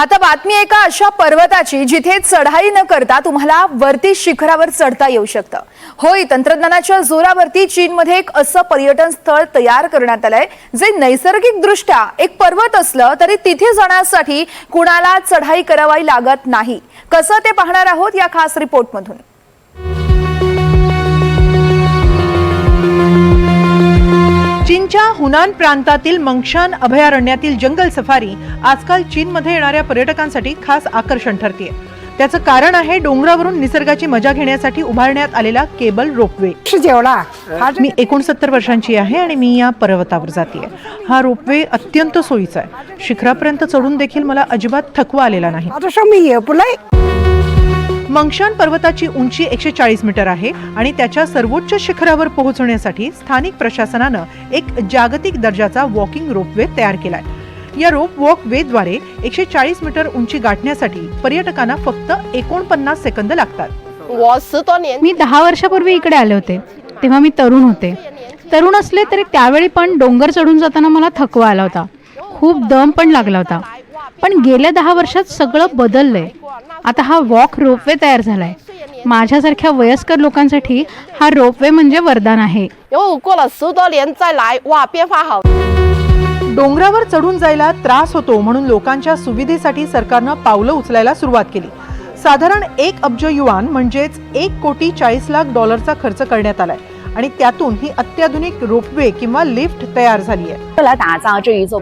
आता बातमी एका अशा पर्वताची जिथे चढाई न करता तुम्हाला वरती शिखरावर चढता येऊ शकतं. होय तंत्रज्ञानाच्या जोरावरती चीनमध्ये एक असं पर्यटन स्थळ तयार करण्यात आलंय जे नैसर्गिक दृष्ट्या एक पर्वत असलं तरी तिथे जाण्यासाठी कुणाला चढाई करावी लागत नाही. कसं ते पाहणार आहोत या खास रिपोर्टमधून. चीनच्या हुनान प्रांतातील मंगशान अभयारण्यातील जंगल सफारी आजकाल चीनमध्ये येणाऱ्या पर्यटकांसाठी खास आकर्षण ठरते त्याचं कारण आहे डोंगरावरून निसर्गाची मजा घेण्यासाठी उभारण्यात आलेला केबल रोपवे. जेवढा मी एकोणसत्तर वर्षांची आहे आणि मी या पर्वतावर जाते हा रोपवे अत्यंत सोयीचा आहे. शिखरापर्यंत चढून देखील मला अजिबात थकवा आलेला नाही. मंगशान पर्वताची उंची एकशे चाळीस मीटर आहे आणि त्याच्या सर्वोच्च शिखरावर पोहोचण्यासाठी स्थानिक प्रशासनानं एक जागतिक दर्जाचा वॉकिंग रोपवे तयार केलाय. या रोप वॉक वेद्वारे एकशे चाळीस मीटर उंची गाठण्यासाठी पर्यटकांना फक्त एकोणपन्नास सेकंद लागतात. मी दहा वर्षापूर्वी इकडे आले होते. तेव्हा मी तरुण होते. तरुण असले तरी त्यावेळी पण डोंगर चढून जाताना मला थकवा आला होता. खूप दम पण लागला होता. पण गेल्या दहा वर्षात सगळं बदललंय. आता हा वॉक रोपवे तयार झाला आहे माझ्यासारख्या वयस्कर लोकांसाठी हा रोपवे म्हणजे वरदान आहे. डोंगरावर चढून जायला त्रास होतो म्हणून लोकांच्या सुविधेसाठी सरकारनं पावलं उचलायला सुरुवात केली. साधारण एक अब्ज युवान म्हणजेच एक कोटी चाळीस लाख डॉलरचा खर्च करण्यात आलाय. आणि त्यातून ही अत्याधुनिक रोपवे किंवा लिफ्ट तयार झाली आहे.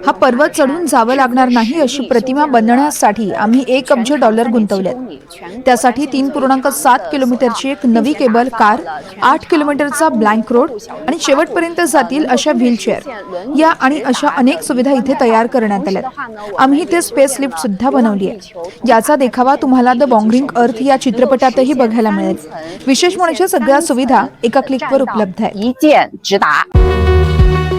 हा पर्वत चढून जावं लागणार नाही अशी प्रतिमा बनण्यासाठी आम्ही एक अब्ज डॉलर गुंतवलेत त्यासाठी तीन पूर्णांक सात किलोमीटरची एक नवी केबल कार आठ किलोमीटरचा ब्लँक रोड आणि शेवटपर्यंत जातील अशा व्हीलचेअर. या आणि अशा अनेक सुविधा इथे तयार करण्यात आल्या आम्ही इथे स्पेस लिफ्ट सुद्धा बनवली आहे. याचा देखावा तुम्हाला द बॉंगरिंग अर्थ या चित्रपटातही बघायला मिळेल. विशेष म्हणजे सगळ्या सुविधा एका क्लिकवर उपलब्ध उपलब्ध आहेत 一键直达。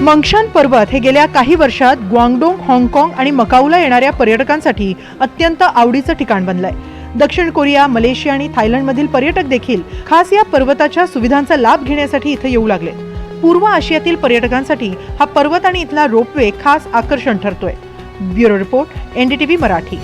मंगशान पर्वत हे गेल्या काही वर्षात ग्वांगडोंग हाँगकाँग आणि मकाऊला येणाऱ्या पर्यटकांसाठी अत्यंत आवडीचं ठिकाण बनलंय दक्षिण कोरिया मलेशिया आणि थायलंडमधील पर्यटक देखील खास या पर्वताच्या सुविधांचा लाभ घेण्यासाठी इथे येऊ लागले पूर्व आशियातील पर्यटकांसाठी हा पर्वत आणि इथला रोपवे खास आकर्षण ठरतोय ब्युरो रिपोर्ट एनडीटीव्ही मराठी